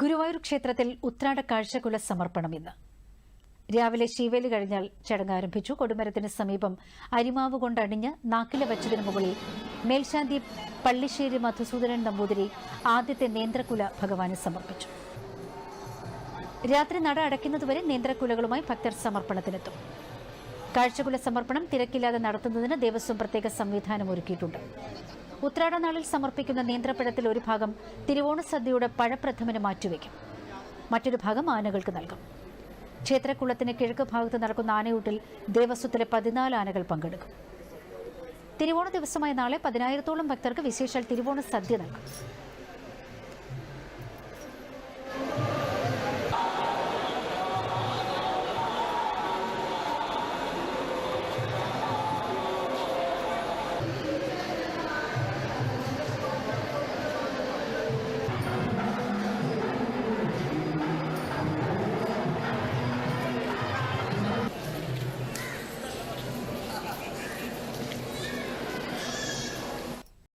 ഗുരുവായൂർ ക്ഷേത്രത്തിൽ ഉത്രാട കാഴ്ചകുല സമർപ്പണം ഇന്ന്. രാവിലെ ശീവേലി കഴിഞ്ഞാൽ ചടങ്ങ് ആരംഭിച്ചു. കൊടുമരത്തിന് സമീപം അരിമാവ് കൊണ്ടണിഞ്ഞ് നാക്കിലെ വച്ചതിനു മുകളിൽ മേൽശാന്തി പള്ളിശ്ശേരി മധുസൂദനൻ നമ്പൂതിരി ആദ്യത്തെ നേന്ത്രക്കുല ഭഗവാന് സമർപ്പിച്ചു. രാത്രി നട അടയ്ക്കുന്നതുവരെ നേന്ത്രക്കുലകളുമായി ഭക്തർ സമർപ്പണത്തിനെത്തും. കാഴ്ചകുല സമർപ്പണം തിരക്കില്ലാതെ നടത്തുന്നതിന് ദേവസ്വം പ്രത്യേക സംവിധാനം ഒരുക്കിയിട്ടുണ്ട്. ഉത്രാട നാളിൽ സമർപ്പിക്കുന്ന നേന്ത്രപ്പഴത്തിൽ ഒരു ഭാഗം തിരുവോണ സദ്യയുടെ പഴപ്രഥമന് മാറ്റിവെക്കും. മറ്റൊരു ഭാഗം ആനകൾക്ക് നൽകും. ക്ഷേത്രക്കുളത്തിന് കിഴക്ക് ഭാഗത്ത് നടക്കുന്ന ആനയൂട്ടിൽ ദേവസ്വത്തിലെ പതിനാല് ആനകൾ പങ്കെടുക്കും. തിരുവോണ ദിവസമായ നാളെ പതിനായിരത്തോളം ഭക്തർക്ക് വിശേഷാൽ തിരുവോണ സദ്യ നൽകും.